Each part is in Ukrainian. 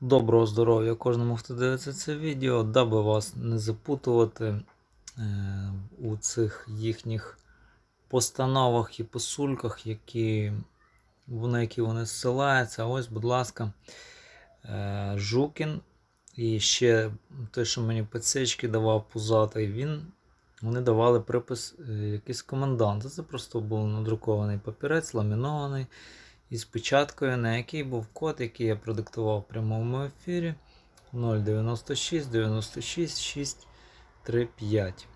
Доброго здоров'я кожному, хто дивиться це відео, даби вас не запутувати е, у цих їхніх постановах і посульках, які, на які вони зсилаються. Ось, будь ласка, е, Жукін і ще той, що мені підсечки давав пузатий, він, вони давали припис е, якийсь коменданта. Це просто був надрукований папірець, ламінований із печаткою, на якій був код, який я продиктував в прямому ефірі 096 96 635.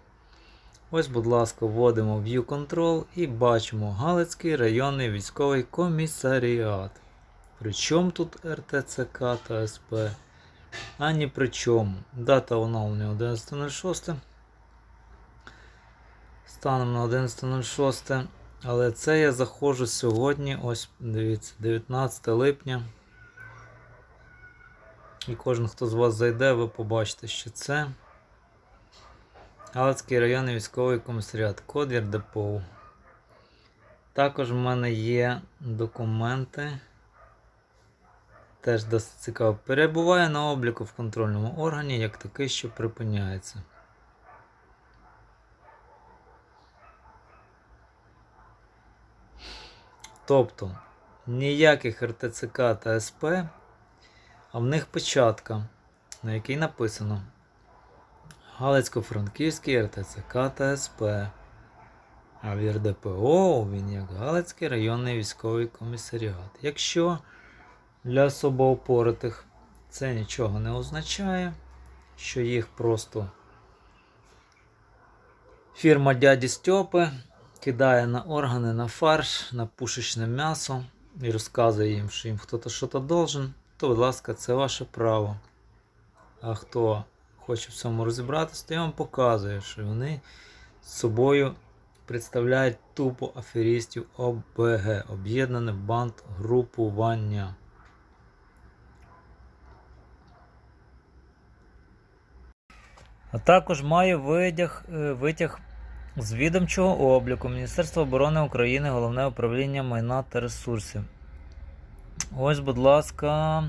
Ось, будь ласка, вводимо View Control і бачимо Галицький районний військовий комісаріат. Причому тут РТЦК та СП? А при чому. Дата оновлення 11.06. Станом на 11.06. Але це я заходжу сьогодні, ось дивіться, 19 липня. І кожен, хто з вас зайде, ви побачите, що це Галицький районний військовий комісаріат, код ЄРДПО. Також в мене є документи. Теж досить цікаво. Перебуває на обліку в контрольному органі як такий, що припиняється. Тобто ніяких РТЦК та СП, а в них печатка, на якій написано Галицько-Франківський РТЦК та СП. А в РДПО він як Галицький районний військовий комісаріат. Якщо для особоопоритих це нічого не означає, що їх просто фірма дяді Стьопи кидає на органи, на фарш, на пушечне м'ясо і розказує їм, що їм хтось щось должен, то, будь ласка, це ваше право. А хто хоче в цьому розібратися, то я вам показую, що вони з собою представляють тупо аферістів ОБГ, об'єднане банд групування. А також витяг, е, витяг з відомчого обліку Міністерства оборони України, Головне управління майна та ресурсів. Ось, будь ласка,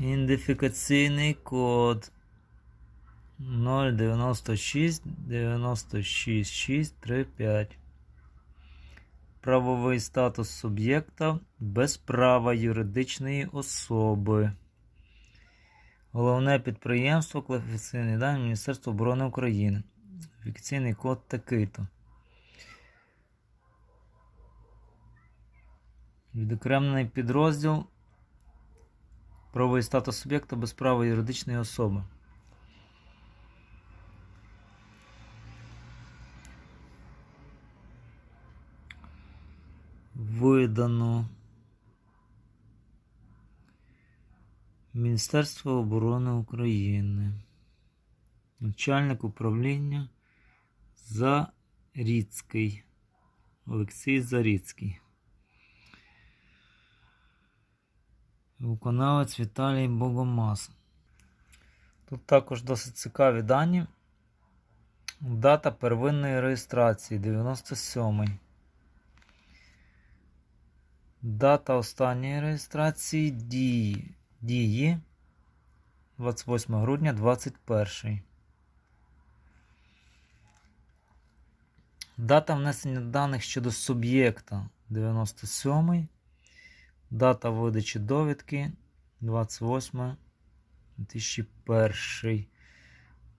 ідентифікаційний код 096 96 635. Правовий статус суб'єкта без права юридичної особи. Головне підприємство, кваліфікаційний дані Міністерства оборони України. Офіційний код такий-то. Відокремлений підрозділ. Правовий статус суб'єкта без права юридичної особи. Видано. Міністерство оборони України. Начальник управління Заріцький. Олексій Заріцький. Виконавець Віталій Богомаз. Тут також досить цікаві дані. Дата первинної реєстрації 97. Дата останньої реєстрації дії. Дії 28 грудня 21. Дата внесення даних щодо суб'єкта 97. Дата видачі довідки 28 2001.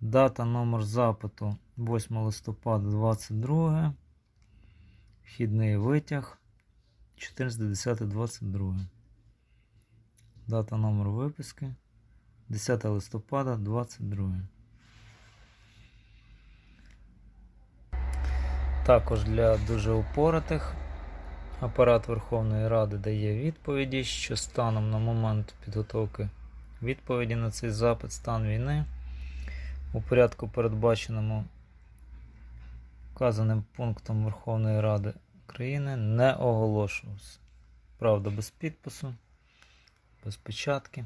Дата номер запиту 8 листопада 22. Вхідний витяг 14.10.22. Дата номер виписки 10 листопада 22. Також для дуже упоротих апарат Верховної Ради дає відповіді, що станом на момент підготовки відповіді на цей запит стан війни у порядку передбаченому вказаним пунктом Верховної Ради України не оголошувався. Правда, без підпису, без печатки.